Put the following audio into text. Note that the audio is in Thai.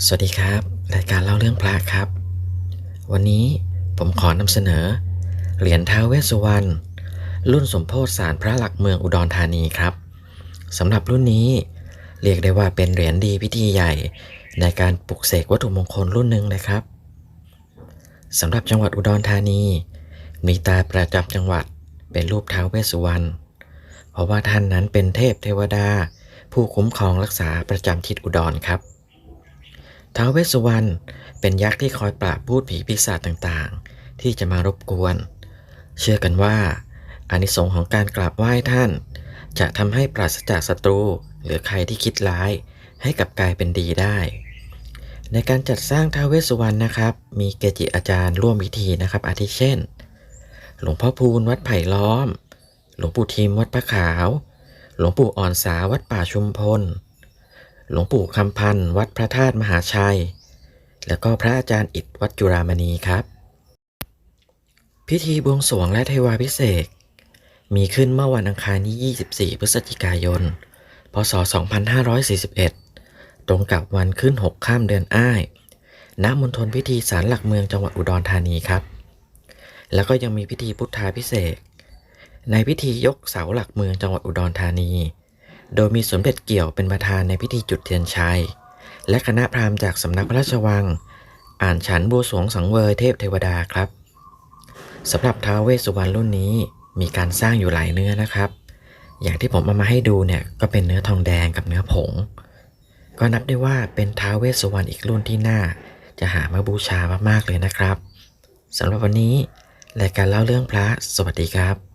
สวัสดีครับ รายการเล่าเรื่องพระครับ วันนี้ผมขอนำเสนอ เหรียญท้าวเวสสุวรรณรุ่นสมโพธิสารพระหลักเมืองอุดรธานีครับสำหรับรุ่นนี้ เรียกได้ว่าเป็นเหรียญดีพิธีใหญ่ ในการปลุกเสกวัตถุมงคลรุ่นหนึ่งเลยครับสำหรับจังหวัดอุดรธานี มีตาประจำจังหวัดเป็นรูปท้าวเวสสุวรรณเพราะว่าท่านนั้นเป็นเทพเทวดา ผู้คุ้มครองรักษาประจำทิศอุดรครับ ท้าวเวสสุวรรณเป็นยักษ์ที่คอยปราบพูดผีปีศาจต่างๆ ที่จะมารบกวน เชื่อกันว่าอานิสงส์ของการกราบไหว้ท่าน จะทำให้ปราศจากศัตรูหรือใครที่คิดร้ายให้กลับกลายเป็นดีได้ ในการจัดสร้างท้าวเวสสุวรรณนะครับ มีเกจิอาจารย์ร่วมพิธีนะครับ อาทิเช่น หลวงพ่อพูนวัดไผ่ล้อม หลวงปู่ทิมวัดพระขาว หลวงปู่อ่อนสาวัดป่าชุมพล หลวงปู่คำพันธ์วัดพระธาตุมหาชัย แล้วก็พระอาจารย์อิฐวัดจุฬามณีครับ พิธีบวงสรวงและเทวาพิเศษ มีขึ้นเมื่อวันอังคารที่ 24 พฤศจิกายน พศ 2541 ตรงกับวันขึ้น 6 ข้ามเดือนอ้าย ณ มณฑลพิธีศาลหลักเมืองจังหวัดอุดรธานีครับ แล้วก็ยังมีพิธีพุทธาพิเศษ ในพิธียกเสาหลักเมืองจังหวัดอุดรธานี โดยมีสมเด็จเกี่ยวเป็นประธานในพิธีจุดเทียนชัย และคณะพราหมณ์จากสำนักพระราชวัง อ่านฉันบวงสวงสังเวยเทพเทวดาครับสำหรับท้าวเวสสุวรรณรุ่นนี้มีการสร้างอยู่หลายเนื้อนะครับ อย่างที่ผมเอามาให้ดูเนี่ยก็เป็นเนื้อทองแดงกับเนื้อผง ก็นับได้ว่าเป็นท้าวเวสสุวรรณอีกรุ่นที่น่า จะหามาบูชามากๆเลยนะครับสำหรับวันนี้รายการเล่าเรื่องพระสวัสดีครับ